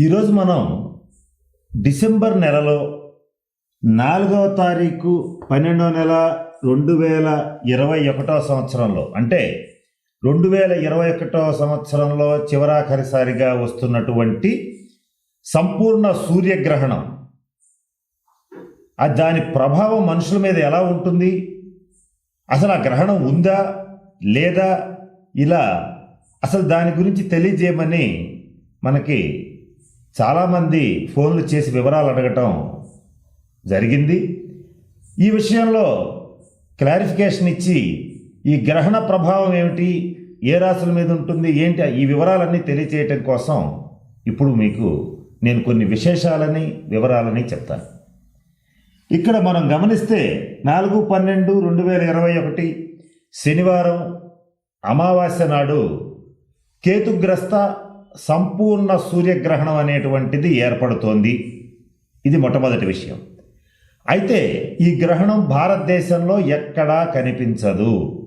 ఈరోజు మనం డిసెంబర్ నెలలో నాలుగవ తారీఖు పన్నెండవ నెల రెండు వేల ఇరవై ఒకటో సంవత్సరంలో అంటే రెండు వేల ఇరవై ఒకటో సంవత్సరంలో చివరాఖరిసారిగా వస్తున్నటువంటి సంపూర్ణ సూర్యగ్రహణం. ఆ దాని ప్రభావం మనుషుల మీద ఎలా ఉంటుంది? అసలు ఆ గ్రహణం ఉందా? లేదా? ఇలా అసలు దాని గురించి తెలియజేయమని మనకి చాలామంది ఫోన్లు చేసి వివరాలు అడగటం జరిగింది. ఈ విషయంలో క్లారిఫికేషన్ ఇచ్చి ఈ గ్రహణ ప్రభావం ఏమిటి ఏ రాశుల మీద ఉంటుంది ఏంటి ఈ వివరాలన్నీ తెలియచేయటం కోసం ఇప్పుడు మీకు నేను కొన్ని విశేషాలని వివరాలని చెప్తాను. ఇక్కడ మనం గమనిస్తే నాలుగు పన్నెండు రెండు వేల ఇరవై ఒకటి శనివారం అమావాస్య నాడు కేతుగ్రస్త సంపూర్ణ సూర్యగ్రహణం అనేటువంటిది ఏర్పడుతోంది. ఇది మొట్టమొదటి విషయం. అయితే ఈ గ్రహణం భారతదేశంలో ఎక్కడా కనిపించదు.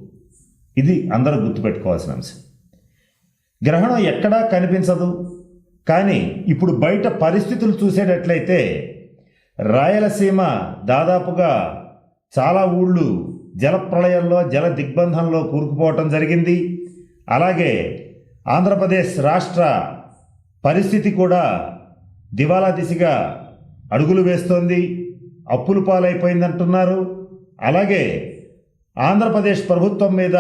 ఇది అందరూ గుర్తుపెట్టుకోవాల్సిన అంశం. గ్రహణం ఎక్కడా కనిపించదు. కానీ ఇప్పుడు బయట పరిస్థితులు చూసేటట్లయితే రాయలసీమ దాదాపుగా చాలా ఊళ్ళు జలప్రళయంలో జల దిగ్బంధంలో కూరుకుపోవటం జరిగింది. అలాగే ఆంధ్రప్రదేశ్ రాష్ట్ర పరిస్థితి కూడా దివాలా దిశగా అడుగులు వేస్తోంది. అప్పులు పాలైపోయిందంటున్నారు. అలాగే ఆంధ్రప్రదేశ్ ప్రభుత్వం మీద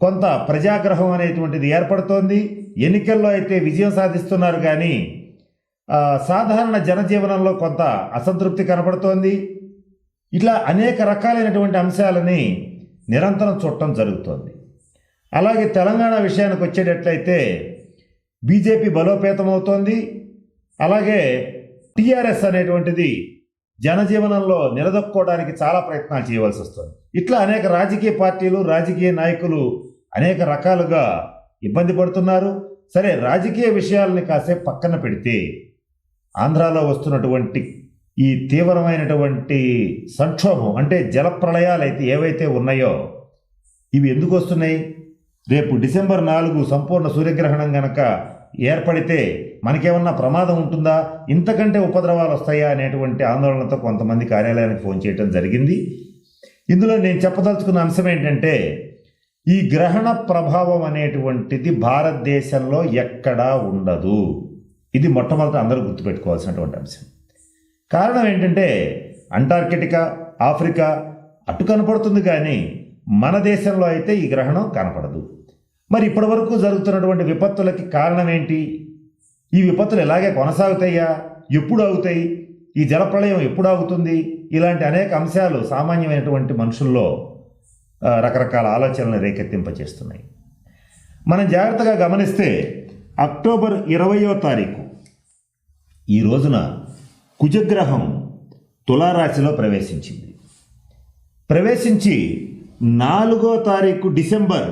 కొంత ప్రజాగ్రహం అనేటువంటిది ఏర్పడుతోంది. ఎన్నికల్లో అయితే విజయం సాధిస్తున్నారు కానీ సాధారణ జనజీవనంలో కొంత అసంతృప్తి కనబడుతోంది ఇట్లా అనేక రకాలైనటువంటి అంశాలని నిరంతరం చూడటం జరుగుతోంది. అలాగే తెలంగాణ విషయానికి వచ్చేటట్లయితే బీజేపీ బలోపేతమవుతోంది. అలాగే టీఆర్ఎస్ అనేటువంటిది జనజీవనంలో నిలదొక్కుకోవడానికి చాలా ప్రయత్నాలు చేయవలసి వస్తుంది. ఇట్లా అనేక రాజకీయ పార్టీలు రాజకీయ నాయకులు అనేక రకాలుగా ఇబ్బంది పడుతున్నారు. సరే రాజకీయ విషయాలని కాసేపు పక్కన పెడితే ఆంధ్రాలో వస్తున్నటువంటి ఈ తీవ్రమైనటువంటి సంక్షోభం అంటే జలప్రళయాలు అయితే ఏవైతే ఉన్నాయో ఇవి ఎందుకు వస్తున్నాయి? రేపు డిసెంబర్ నాలుగు సంపూర్ణ సూర్యగ్రహణం గనక ఏర్పడితే మనకేమన్నా ప్రమాదం ఉంటుందా? ఇంతకంటే ఉపద్రవాలు వస్తాయా? అనేటువంటి ఆందోళనతో కొంతమంది కార్యాలయానికి ఫోన్ చేయడం జరిగింది. ఇందులో నేను చెప్పదలుచుకున్న అంశం ఏంటంటే ఈ గ్రహణ ప్రభావం అనేటువంటిది భారతదేశంలో ఎక్కడా ఉండదు. ఇది మొట్టమొదట అందరూ గుర్తుపెట్టుకోవాల్సినటువంటి అంశం. కారణం ఏంటంటే అంటార్కిటికా ఆఫ్రికా అటు కనపడుతుంది కానీ మన దేశంలో అయితే ఈ గ్రహణం కనపడదు. మరి ఇప్పటి వరకు జరుగుతున్నటువంటి విపత్తులకి కారణం ఏంటి? ఈ విపత్తులు ఎలాగే కొనసాగుతాయా? ఎప్పుడు అవుతాయి ఈ జలప్రళయం ఎప్పుడు ఆగుతుంది? ఇలాంటి అనేక అంశాలు సామాన్యమైనటువంటి మనుషుల్లో రకరకాల ఆలోచనలు రేకెత్తింపచేస్తున్నాయి. మనం జాగ్రత్తగా గమనిస్తే అక్టోబర్ ఇరవయో తారీఖు ఈ రోజున కుజగ్రహం తులారాశిలో ప్రవేశించింది. ప్రవేశించి నాలుగో తారీఖు డిసెంబర్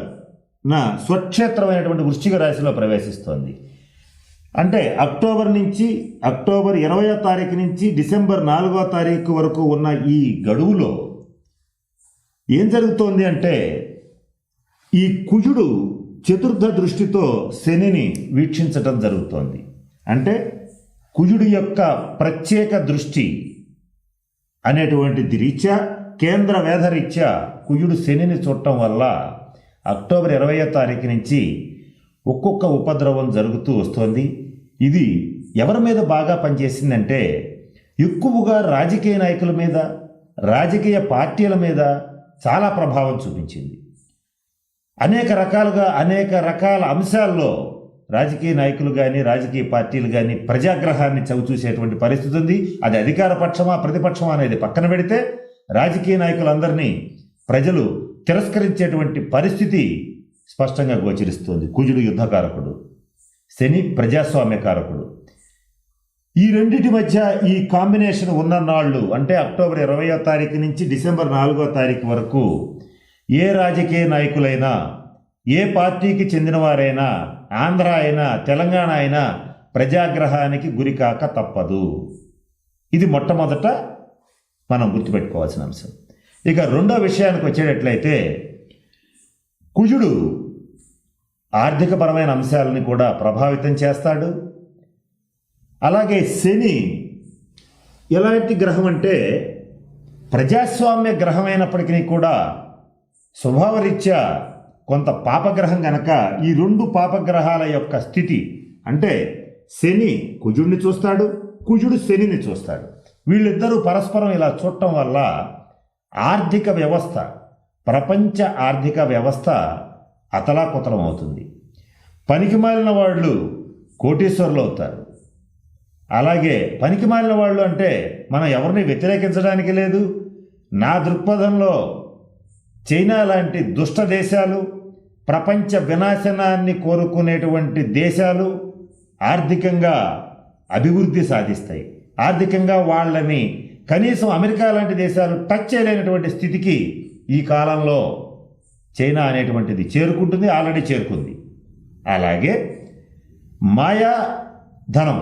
నా స్వక్షేత్రమైనటువంటి వృశ్చిక రాశిలో ప్రవేశిస్తోంది. అంటే అక్టోబర్ నుంచి అక్టోబర్ ఇరవయో తారీఖు నుంచి డిసెంబర్ నాలుగో తారీఖు వరకు ఉన్న ఈ గడువులో ఏం జరుగుతోంది అంటే ఈ కుజుడు చతుర్థ దృష్టితో శనిని వీక్షించటం జరుగుతోంది. అంటే కుజుడి యొక్క ప్రత్యేక దృష్టి అనేటువంటిది రీత్యా కేంద్ర వేధరీత్యా కుయుడు శనిని చూడటం వల్ల అక్టోబర్ ఇరవయో తారీఖు నుంచి ఒక్కొక్క ఉపద్రవం జరుగుతూ వస్తోంది. ఇది ఎవరి మీద బాగా పనిచేసిందంటే ఎక్కువగా రాజకీయ నాయకుల మీద రాజకీయ పార్టీల మీద చాలా ప్రభావం చూపించింది. అనేక రకాలుగా అనేక రకాల అంశాల్లో రాజకీయ నాయకులు కానీ రాజకీయ పార్టీలు కానీ ప్రజాగ్రహాన్ని చవిచూసేటువంటి పరిస్థితి ఉంది. అది అధికార పక్షమా ప్రతిపక్షమా అనేది పక్కన పెడితే రాజకీయ నాయకులందరినీ ప్రజలు తిరస్కరించేటువంటి పరిస్థితి స్పష్టంగా గోచరిస్తోంది. కుజుడు యుద్ధకారకుడు శని ప్రజాస్వామ్యకారకుడు. ఈ రెండింటి మధ్య ఈ కాంబినేషన్ ఉన్న నాళ్ళు అంటే అక్టోబర్ ఇరవయో తారీఖు నుంచి డిసెంబర్ నాలుగో తారీఖు వరకు ఏ రాజకీయ నాయకులైనా ఏ పార్టీకి చెందినవారైనా ఆంధ్ర అయినా తెలంగాణ అయినా ప్రజాగ్రహానికి గురికాక తప్పదు. ఇది మొట్టమొదట మనం గుర్తుపెట్టుకోవాల్సిన అంశం. ఇక రెండో విషయానికి వచ్చేటట్లయితే కుజుడు ఆర్థికపరమైన అంశాలని కూడా ప్రభావితం చేస్తాడు. అలాగే శని ఎలాంటి గ్రహం అంటే ప్రజాస్వామ్య గ్రహం అయినప్పటికీ కూడా స్వభావరీత్యా కొంత పాపగ్రహం గనక ఈ రెండు పాపగ్రహాల యొక్క స్థితి అంటే శని కుజుడిని చూస్తాడు కుజుడు శనిని చూస్తాడు. వీళ్ళిద్దరూ పరస్పరం ఇలా చూడటం వల్ల ఆర్థిక వ్యవస్థ ప్రపంచ ఆర్థిక వ్యవస్థ అతలాకుతలం అవుతుంది పనికిమాలిన వాళ్ళు కోటీశ్వరులు అవుతారు. అలాగే పనికిమాలిన వాళ్ళు అంటే మనం ఎవరిని వ్యతిరేకించడానికి లేదు. నా దృక్పథంలో చైనా లాంటి దుష్ట దేశాలు ప్రపంచ వినాశనాన్ని కోరుకునేటువంటి దేశాలు ఆర్థికంగా అభివృద్ధి సాధిస్తాయి. ఆర్థికంగా వాళ్ళని కనీసం అమెరికా లాంటి దేశాలు టచ్ చేయలేనటువంటి స్థితికి ఈ కాలంలో చైనా అనేటువంటిది చేరుకుంటుంది ఆల్రెడీ చేరుకుంది. అలాగే మాయా ధనం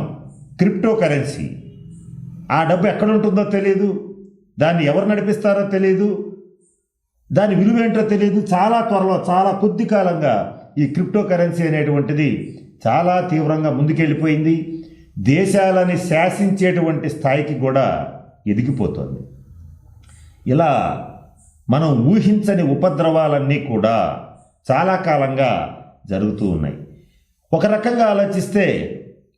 క్రిప్టో కరెన్సీ ఆ డబ్బు ఎక్కడ ఉంటుందో తెలియదు దాన్ని ఎవరు నడిపిస్తారో తెలియదు దాని విలువ ఏంటో తెలియదు చాలా త్వరలో చాలా కొద్ది కాలంగా ఈ క్రిప్టో కరెన్సీ అనేటువంటిది చాలా తీవ్రంగా ముందుకెళ్ళిపోయింది. దేశాలని శాసించేటువంటి స్థాయికి కూడా ఎదిగిపోతుంది. ఇలా మనం ఊహించని ఉపద్రవాలన్నీ కూడా చాలా కాలంగా జరుగుతూ ఉన్నాయి. ఒక రకంగా ఆలోచిస్తే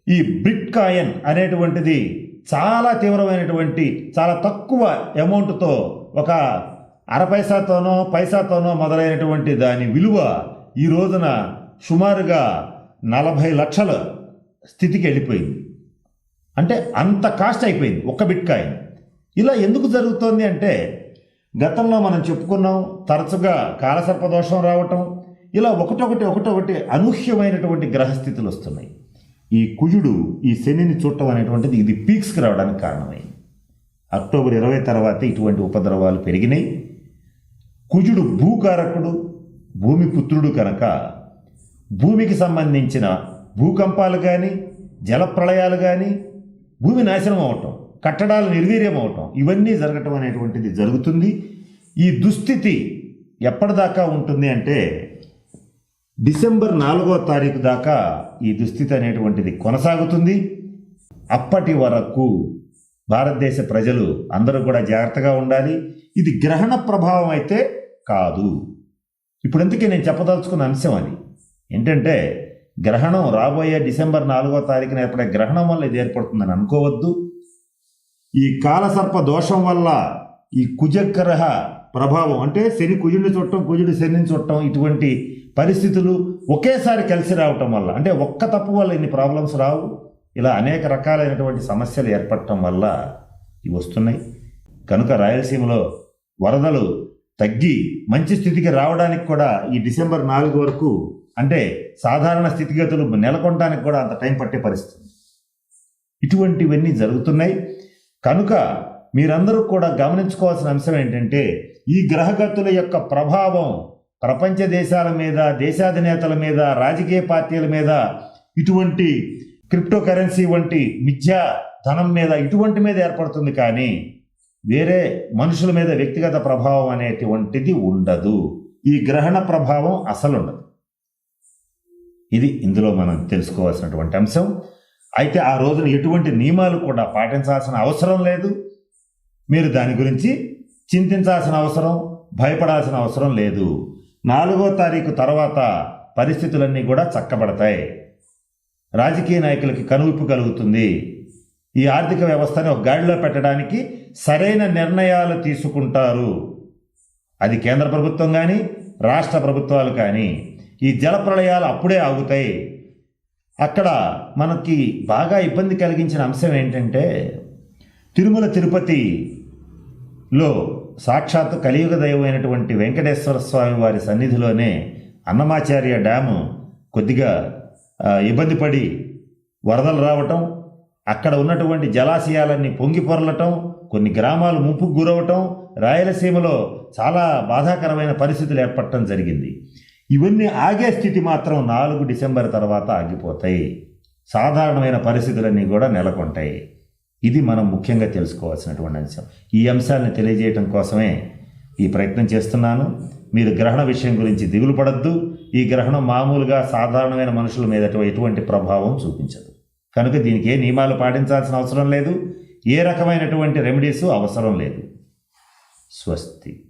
ఈ బ్రిట్ కాయిన్ అనేటువంటిది చాలా తీవ్రమైనటువంటి చాలా తక్కువ అమౌంట్తో ఒక అర పైసాతోనో పైసాతోనో మొదలైనటువంటి దాని విలువ ఈ రోజున సుమారుగా నలభై లక్షల స్థితికి వెళ్ళిపోయింది. అంటే అంత కాస్ట్ అయిపోయింది ఒక్క బిట్ కాయిన్ ఇలా ఎందుకు జరుగుతోంది అంటే గతంలో మనం చెప్పుకున్నాం తరచుగా కాలసర్పదోషం రావటం ఇలా ఒకటొకటి ఒకటొకటి అనూహ్యమైనటువంటి గ్రహస్థితులు వస్తున్నాయి. ఈ కుజుడు ఈ శనిని చూడటం అనేటువంటిది ఇది పీక్స్కి రావడానికి కారణమైంది. అక్టోబర్ ఇరవై తర్వాత ఇటువంటి ఉపద్రవాలు పెరిగినాయి. కుజుడు భూకారకుడు భూమి పుత్రుడు కనుక భూమికి సంబంధించిన భూకంపాలు కానీ జలప్రళయాలు కానీ భూమి నాశనం అవటం కట్టడాలు నిర్వీర్యం అవటం ఇవన్నీ జరగటం అనేటువంటిది జరుగుతుంది. ఈ దుస్థితి ఎప్పటిదాకా ఉంటుంది అంటే డిసెంబర్ నాలుగో తారీఖు దాకా ఈ దుస్థితి అనేటువంటిది కొనసాగుతుంది. అప్పటి వరకు భారతదేశ ప్రజలు అందరూ కూడా జాగ్రత్తగా ఉండాలి. ఇది గ్రహణ ప్రభావం అయితే కాదు. ఇప్పుడు ఎందుకే నేను చెప్పదలుచుకున్న అంశం అది? ఏంటంటే గ్రహణం రాబోయే డిసెంబర్ నాలుగో తారీఖున ఏర్పడే గ్రహణం వల్ల ఇది ఏర్పడుతుందని అనుకోవద్దు. ఈ కాలసర్ప దోషం వల్ల ఈ కుజగ్రహ ప్రభావం అంటే శని కుజుడిని చుట్టం కుజుడు శనిని చుట్టం ఇటువంటి పరిస్థితులు ఒకేసారి కలిసి రావటం వల్ల అంటే ఒక్క తప్పు వల్ల ఇన్ని ప్రాబ్లమ్స్ రావు. ఇలా అనేక రకాలైనటువంటి సమస్యలు ఏర్పడటం వల్ల ఇవి వస్తున్నాయి. కనుక రాయలసీమలో వరదలు తగ్గి మంచి స్థితికి రావడానికి కూడా ఈ డిసెంబర్ నాలుగు వరకు అంటే సాధారణ స్థితిగతులు నెలకొనడానికి కూడా అంత టైం పట్టే పరిస్థితి. ఇటువంటివన్నీ జరుగుతున్నాయి. కనుక మీరందరూ కూడా గమనించుకోవాల్సిన అంశం ఏంటంటే ఈ గ్రహగతుల యొక్క ప్రభావం ప్రపంచ దేశాల మీద దేశాధినేతల మీద రాజకీయ పార్టీల మీద ఇటువంటి క్రిప్టో కరెన్సీ వంటి మిథ్యా ధనం మీద ఇటువంటి మీద ఏర్పడుతుంది కానీ వేరే మనుషుల మీద వ్యక్తిగత ప్రభావం అనేటువంటిది ఉండదు. ఈ గ్రహణ ప్రభావం అసలు ఉండదు ఇది ఇందులో మనం తెలుసుకోవాల్సినటువంటి అంశం. అయితే ఆ రోజున ఎటువంటి నియమాలు కూడా పాటించాల్సిన అవసరం లేదు. మీరు దాని గురించి చింతించాల్సిన అవసరం భయపడాల్సిన అవసరం లేదు. నాలుగో తారీఖు తర్వాత పరిస్థితులన్నీ కూడా చక్కబడతాయి. రాజకీయ నాయకులకి కనువిప్పు కలుగుతుంది. ఈ ఆర్థిక వ్యవస్థని ఒక గాడిలో పెట్టడానికి సరైన నిర్ణయాలు తీసుకుంటారు. అది కేంద్ర ప్రభుత్వం కానీ రాష్ట్ర ప్రభుత్వాలు కానీ. ఈ జల ప్రళయాలు అప్పుడే ఆగుతాయి. అక్కడ మనకి బాగా ఇబ్బంది కలిగించిన అంశం ఏంటంటే తిరుమల తిరుపతిలో సాక్షాత్తు కలియుగ దైవమైనటువంటి వెంకటేశ్వర స్వామి వారి సన్నిధిలోనే అన్నమాచార్య డ్యాము కొద్దిగా ఇబ్బంది పడి వరదలు రావటం అక్కడ ఉన్నటువంటి జలాశయాలన్నీ పొంగి పొరలటం కొన్ని గ్రామాలు ముంపుకు గురవటం రాయలసీమలో చాలా బాధాకరమైన పరిస్థితులు ఏర్పడటం జరిగింది. ఇవన్నీ ఆగే స్థితి మాత్రం నాలుగు డిసెంబర్ తర్వాత ఆగిపోతాయి. సాధారణమైన పరిస్థితులన్నీ కూడా నెలకొంటాయి. ఇది మనం ముఖ్యంగా తెలుసుకోవాల్సినటువంటి అంశం. ఈ అంశాన్ని తెలియజేయటం కోసమే ఈ ప్రయత్నం చేస్తున్నాను. మీరు గ్రహణ విషయం గురించి దిగులు పడద్దు. ఈ గ్రహణం మామూలుగా సాధారణమైన మనుషుల మీద ఎటువంటి ప్రభావం చూపించదు. కనుక దీనికి ఏ నియమాలు పాటించాల్సిన అవసరం లేదు. ఏ రకమైనటువంటి రెమెడీస్ అవసరం లేదు. స్వస్తి.